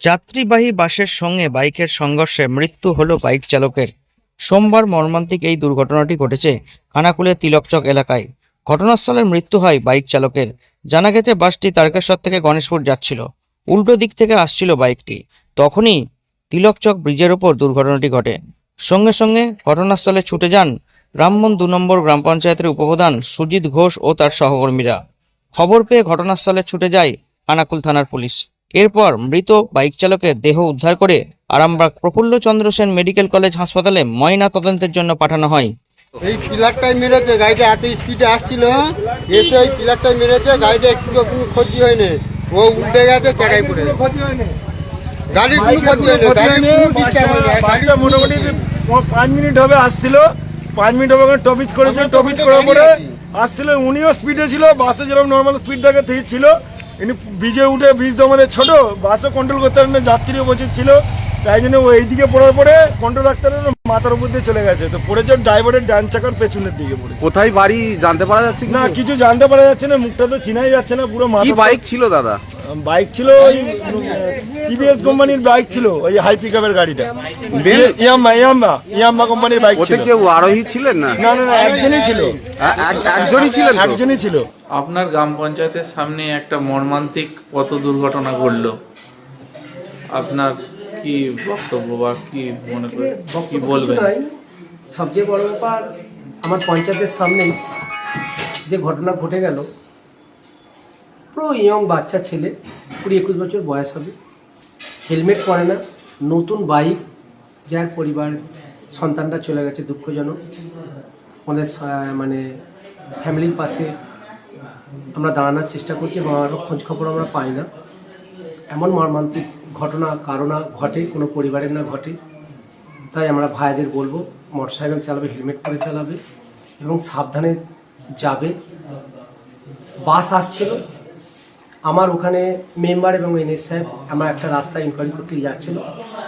যাত্রীবাহী বাসের সঙ্গে বাইকের সংঘর্ষে মৃত্যু হলো বাইক চালকের। সোমবার মর্মান্তিক এই দুর্ঘটনাটি ঘটেছে খানাকুলের তিলকচক এলাকায়। ঘটনাস্থলে মৃত্যু হয় বাইক চালকের। জানা গেছে, বাসটি তারকেশ্বর থেকে গণেশপুর যাচ্ছিল। উল্টো দিক থেকে আসছিল বাইকটি। তখনই তিলকচক ব্রিজের ওপর দুর্ঘটনাটি ঘটে। সঙ্গে সঙ্গে ঘটনাস্থলে ছুটে যান রামমন দু নম্বর গ্রাম পঞ্চায়েতের উপপ্রধান সুজিত ঘোষ ও তার সহকর্মীরা। খবর পেয়ে ঘটনাস্থলে ছুটে যায় আনাকুল থানার পুলিশ। এরপর মৃত বাইক চালকের দেহ উদ্ধার করে আরামবাগ প্রফুল্লচন্দ্র সেন মেডিকেল কলেজ হাসপাতালে ময়না তদন্তের জন্য পাঠানো হয়। এই পিলারটাই মেরেছে গাড়িটা এত স্পিডে আসছিল এসে ওই পিলারটাই মেরেছে গাড়িটা একটু কোনো ক্ষতি হয়নি। ও উল্টে গেছে চাকায় পড়ে গাড়ির কোনো ক্ষতি হয়নি মোটামুটি পাঁচ মিনিট হবে আসছিল পাঁচ মিনিট হবে টপিচ করেছে টপিচ করার পরে আসছিল উনিও স্পিডে ছিল বাসে যেরকম নর্মাল স্পিড থাকে ঠিক ছিল। ইনি ব্রিজে উঠে ব্রিজ তো আমাদের ছোটো বাসও কন্ট্রোল করতে পারেন না যাত্রীও প্রচুর ছিল। তাই জন্য ও এইদিকে পড়ার পরে কন্ট্রোল রাখতে পারেন মাথার উপর দিয়ে চলে গেছে। তো পড়েছে ড্রাইভারের ডান চাকার পেছনের দিকে পড়ে কোথায় বাড়ি জানতে পারা যাচ্ছে না কিছু? জানতে পারা যাচ্ছে না মুখটা তো চিনাই যাচ্ছে না পুরো মাথা বাইক ছিল দাদা? বাইক ছিল ওই টিভিএস কোম্পানির বাইক ছিল ওই হাই পিকআপের গাড়িটা। ইয়াম্মা ইয়াম্মা ইয়াম্মা কোম্পানির বাইক ছিল। কেউ আরোহী ছিলেন না? না না একজনই ছিল। একজনই ছিলেন একজনই ছিল। আপনার গ্রাম পঞ্চায়েতের সামনে একটা মর্মান্তিক পথ দুর্ঘটনা ঘটল। আপনার কি বক্তব্য বা কি মনে করে কি বলবেন? সবচেয়ে বড় ব্যাপার আমার পঞ্চায়েতের সামনেই যে ঘটনা ঘটে গেল পুরো ইয়ং বাচ্চা ছেলে কুড়ি একুশ বছর বয়স হবে। হেলমেট পরে না, নতুন বাইক যার পরিবার সন্তানটা চলে গেছে দুঃখজনক। আমাদের মানে ফ্যামিলির পাশে আমরা দাঁড়ানোর চেষ্টা করছি এবং আরও খোঁজ খবর আমরা পাই না। এমন মর্মান্তিক ঘটনা, কারণা ঘটে, কোনো পরিবারের না ঘটে। তাই আমরা ভাইদের বলব, মোটরসাইকেল চালাবে, হেলমেট পরে চালাবে এবং সাবধানে যাবে। বাস আসছিল আমার ওখানে মেম্বার এবং এনএস সাহেব আমার একটা রাস্তা ইনকোয়ারি করতে যাচ্ছিল।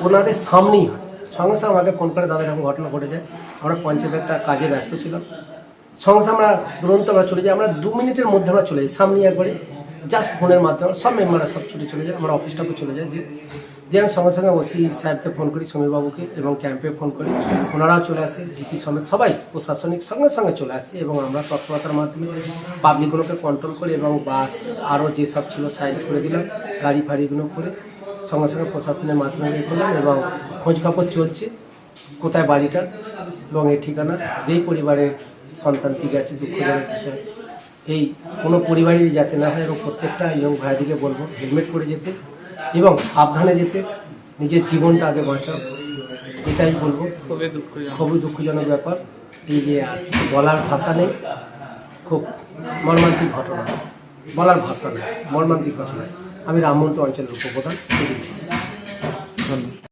ওনাদের সামনেই হয়। সঙ্গে সঙ্গে আমাকে ফোন করে, দাদা, এরকম ঘটনা ঘটে যায় আমরা পঞ্চায়েতের একটা কাজে ব্যস্ত ছিলাম। সঙ্গে সঙ্গে আমরা দুরন্ত আমরা চলে যাই। আমরা দু মিনিটের মধ্যে আমরা চলে যাই। সামনে একবারে জাস্ট ফোনের মাধ্যমে সব মেম্বাররা সব ছুটে চলে যায়, আমরা অফিসটাকে চলে যাই। যে দিয়ে আমি সঙ্গে সঙ্গে ওসি সাহেবকে ফোন করি, সমীরবাবুকে এবং ক্যাম্পে ফোন করি। ওনারাও চলে আসে, জিপি সমেত সবাই প্রশাসনিক সঙ্গে সঙ্গে চলে আসে এবং আমরা তৎপরতার মাধ্যমে পাবলিকগুলোকে কন্ট্রোল করি এবং বাস আরও যেসব ছিল সাইড করে দিলাম, গাড়ি ফাড়িগুলো করে সঙ্গে সঙ্গে প্রশাসনের মাধ্যমে ইয়ে করলাম এবং খোঁজ খবর চলছে, কোথায় বাড়িটা, এবং এই ঠিকানা, যেই পরিবারের সন্তানটি গেছে দুঃখজনক বিষয়। এই কোনো পরিবারেরই যাতে না হয় এবং প্রত্যেকটা ইয়ং ভাইদিকে বলব হেলমেট পরে যেতে এবং সাবধানে যেতে নিজের জীবনটা আগে বাঁচাও এটাই বলব। খুবই দুঃখজনক। খুবই দুঃখজনক ব্যাপার। এই যে কিছু বলার ভাষা নেই খুব মর্মান্তিক ঘটনা। বলার ভাষা নেই মর্মান্তিক ঘটনা। আমি রামমন্ত্র অঞ্চলের উপপ্রধান। ঘোষ।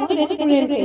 রেস্টুরেন্টে